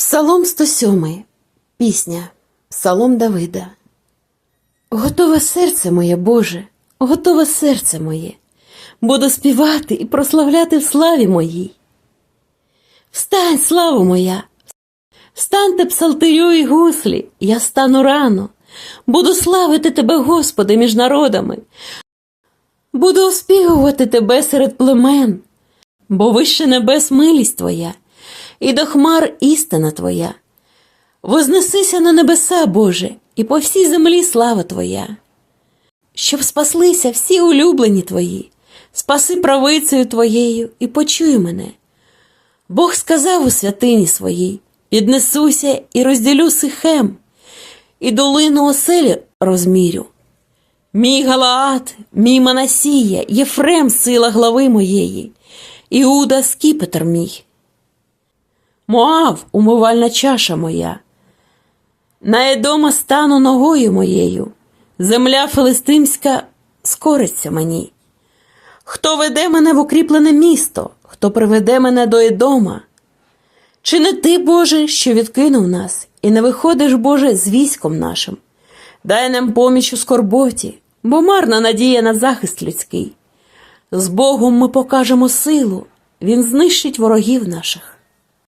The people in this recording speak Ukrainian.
Псалом 107. Пісня. Псалом Давида. Готове серце моє, Боже, готове серце моє. Буду співати і прославляти в славі моїй. Встань, слава моя! Встаньте, псалтирю і гуслі, я стану рано. Буду славити тебе, Господи, між народами. Буду оспівувати тебе серед племен, бо вище небес милість Твоя, і до хмар істина Твоя. Вознесися на небеса, Боже, і по всій землі слава Твоя. Щоб спаслися всі улюблені Твої, спаси правицею Твоєю і почуй мене. Бог сказав у святині своїй: піднесуся і розділю сихем, і долину оселі розмірю. Мій Галаат, мій Манасія, Єфрем сила глави моєї, Іуда скіпетр мій. Моав, умивальна чаша моя. На Едома стану ногою моєю, земля филистимська скориться мені. Хто веде мене в укріплене місто, хто приведе мене до Едома? Чи не ти, Боже, що відкинув нас, і не виходиш, Боже, з військом нашим? Дай нам поміч у скорботі, бо марна надія на захист людський. З Богом ми покажемо силу, Він знищить ворогів наших.